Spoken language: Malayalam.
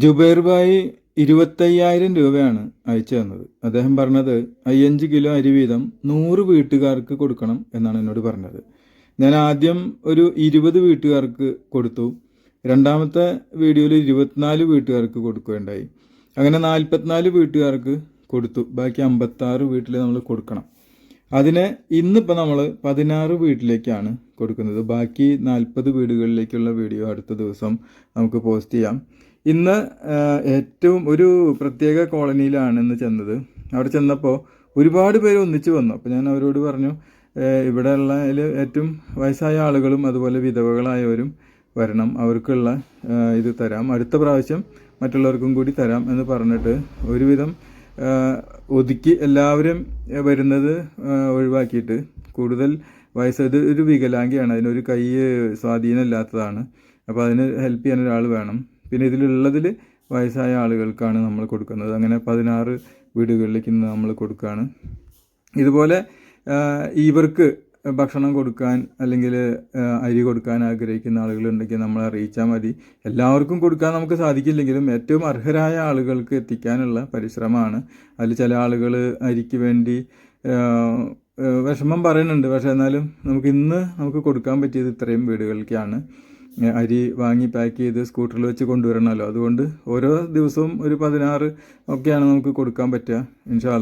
ജുബൈർ ഭായി ഇരുപത്തയ്യായിരം രൂപയാണ് അയച്ചു തന്നത്. അദ്ദേഹം പറഞ്ഞത് അയ്യഞ്ച് കിലോ അരി വീതം നൂറ് വീട്ടുകാർക്ക് കൊടുക്കണം എന്നാണ് എന്നോട് പറഞ്ഞത്. ഞാൻ ആദ്യം ഒരു ഇരുപത് വീട്ടുകാർക്ക് കൊടുത്തു. രണ്ടാമത്തെ വീഡിയോയിൽ ഇരുപത്തിനാല് വീട്ടുകാർക്ക് കൊടുക്കുകയുണ്ടായി. അങ്ങനെ നാൽപ്പത്തിനാല് വീട്ടുകാർക്ക് കൊടുത്തു. ബാക്കി അമ്പത്താറ് വീട്ടിൽ നമ്മൾ കൊടുക്കണം. അതിന് ഇന്നിപ്പോൾ നമ്മൾ പതിനാറ് വീട്ടിലേക്കാണ് കൊടുക്കുന്നത്. ബാക്കി നാൽപ്പത് വീടുകളിലേക്കുള്ള വീഡിയോ അടുത്ത ദിവസം നമുക്ക് പോസ്റ്റ് ചെയ്യാം. ഇന്ന് ഏറ്റവും ഒരു പ്രത്യേക കോളനിയിലാണ് ഇന്ന് ചെന്നത്. അവിടെ ചെന്നപ്പോൾ ഒരുപാട് പേര് ഒന്നിച്ചു വന്നു. അപ്പോൾ ഞാൻ അവരോട് പറഞ്ഞു ഇവിടെയുള്ള ഏറ്റവും വയസ്സായ ആളുകളും അതുപോലെ വിധവകളായവരും വരണം. അവർക്കുള്ള ഇത് തരാം. അടുത്ത പ്രാവശ്യം മറ്റുള്ളവർക്കും കൂടി തരാം എന്ന് പറഞ്ഞിട്ട് ഒരുവിധം ഒതുക്കി എല്ലാവരും വരുന്നത് ഒഴിവാക്കിയിട്ട് കൂടുതൽ വയസ്സ് ഇത് ഒരു വികലാംഗിയാണ്. അതിനൊരു കൈ സ്വാധീനമില്ലാത്തതാണ്. അപ്പോൾ അതിന് ഹെൽപ്പ് ചെയ്യാൻ ഒരാൾ വേണം. പിന്നെ ഇതിലുള്ളതിൽ വയസ്സായ ആളുകൾക്കാണ് നമ്മൾ കൊടുക്കുന്നത്. അങ്ങനെ പതിനാറ് വീടുകളിലേക്ക് ഇന്ന് നമ്മൾ കൊടുക്കുകയാണ് ഇതുപോലെ ഇവർക്ക് ഭക്ഷണം കൊടുക്കാൻ അല്ലെങ്കിൽ അരി കൊടുക്കാൻ ആഗ്രഹിക്കുന്ന ആളുകളുണ്ടെങ്കിൽ നമ്മൾ അറിയിച്ചാൽ മതി. എല്ലാവർക്കും കൊടുക്കാൻ നമുക്ക് സാധിക്കില്ലെങ്കിലും ഏറ്റവും അർഹരായ ആളുകൾക്ക് എത്തിക്കാനുള്ള പരിശ്രമമാണ്. അതിൽ ചില ആളുകൾ അരിക്ക് വേണ്ടി വിഷമം പറയുന്നുണ്ട്. പക്ഷേ എന്നാലും നമുക്ക് ഇന്ന് നമുക്ക് കൊടുക്കാൻ പറ്റിയത് ഇത്രയും വീടുകളിലേക്കാണ്. അരി വാങ്ങി പാക്ക് ചെയ്ത് സ്കൂട്ടറിൽ വെച്ച് കൊണ്ടുവരണമല്ലോ. അതുകൊണ്ട് ഓരോ ദിവസവും ഒരു പതിനാറ് ഒക്കെയാണ് നമുക്ക് കൊടുക്കാൻ പറ്റുക ഇൻഷാല്ല